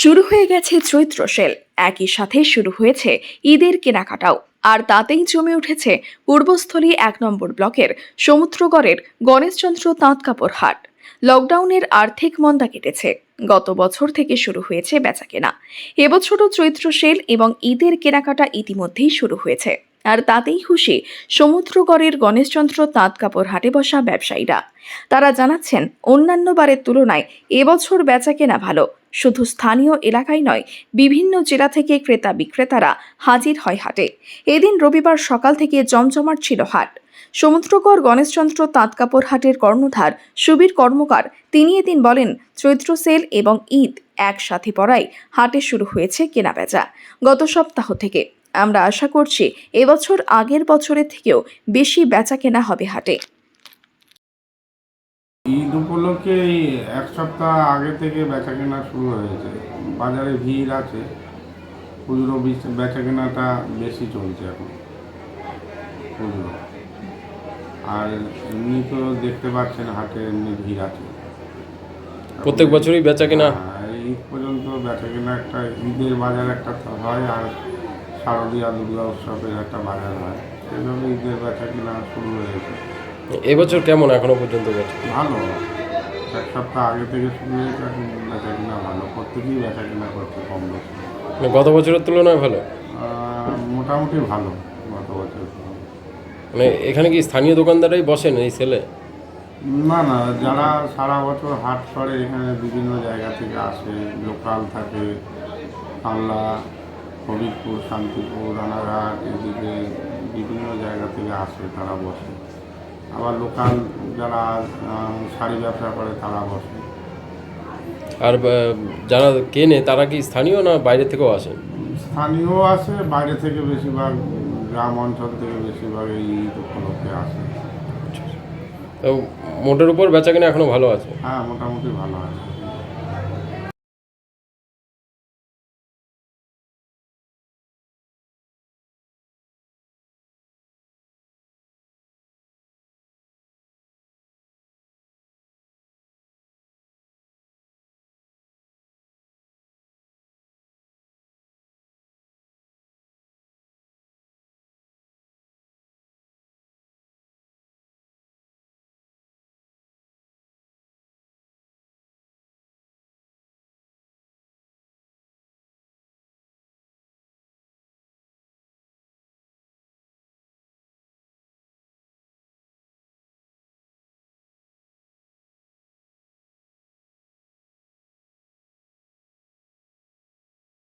শুরু হয়ে গেছে চৈত্র সেল। একই সাথে শুরু হয়েছে ঈদের কেনাকাটাও। আর তাতেই জমে উঠেছে পূর্বস্থলী এক নম্বর ব্লকের সমুদ্রগড়ের গণেশচন্দ্র তাঁত কাপড় হাট। লকডাউনের আর্থিক মন্দা কেটেছে। গত বছর থেকে শুরু হয়েছে বেচাকেনা। এবছরও চৈত্র সেল এবং ঈদের কেনাকাটা ইতিমধ্যেই শুরু হয়েছে। আর তাতেই খুশি সমুদ্রগড়ের গণেশচন্দ্র তাঁত কাপড় হাটে বসা ব্যবসায়ীরা। তারা জানাচ্ছেন, অন্যান্য বারের তুলনায় এবছর বেচা কেনা ভালো। শুধু স্থানীয় এলাকায় নয়, বিভিন্ন জেলা থেকে ক্রেতা বিক্রেতারা হাজির হয় হাটে। এদিন রবিবার সকাল থেকে জমজমাট ছিল হাট। সমুদ্রকর গণেশচন্দ্র তাঁত কাপড় হাটের কর্ণধার সুবীর কর্মকার তিনি এদিন বলেন, চৈত্র সেল এবং ঈদ একসাথে পড়ায় হাটে শুরু হয়েছে কেনাবেচা। গত সপ্তাহ থেকে আমরা আশা করছি এবছর আগের বছরের থেকেও বেশি বেচা কেনা হবে হাটে। ঈদ উপলক্ষে এই এক সপ্তাহ আগে থেকে বেচা কেনা শুরু হয়েছে। বাজারে ভিড় আছে। খুচরো বিচ- কেনাটা বেশি চলছে এখন। খুচরো। আর এমনি তো দেখতে পাচ্ছেন হাটে এমনি ভিড় আছে। প্রত্যেক বছরই বেচা কেনা হ্যাঁ, ঈদ পর্যন্ত বেচা কেনা একটা ঈদের বাজার একটা হয় আর শারদীয়া দুর্গা উৎসবের একটা বাজার হয়। সেভাবে ঈদের বেচা কেনা শুরু হয়েছে। এবছর কেমন এখনও পর্যন্ত ভালো। এক সপ্তাহ আগে থেকে শুরু হয়েছে এখন বেচা কিনা ভালো। প্রত্যেকেই বেচা কিনা করছে কম বেশি। মানে গত বছরের তুলনায় ভালো? মোটামুটি ভালো গত বছরের মানে এখানে কি স্থানীয় দোকানদারাই বসেন এই সেলে? না না যারা সারা বছর হাট করে এখানে বিভিন্ন জায়গা থেকে আসে লোকাল থাকে কামলা হবিবপুর শান্তিপুর রানাঘাট এদিকে বিভিন্ন জায়গা থেকে আসে তারা বসে। আবার লোকাল যারা শাড়ি ব্যবসা করে তারা বসে। আর যারা কেনে তারা কি স্থানীয় না বাইরে থেকেও আসে? স্থানীয় আসে বাইরে থেকে বেশিরভাগ গ্রাম অঞ্চল থেকে বেশিরভাগ এই উপলক্ষে আসে। তো মোটের উপর বেচা কেনা এখনও ভালো আছে? হ্যাঁ মোটামুটি ভালো আছে।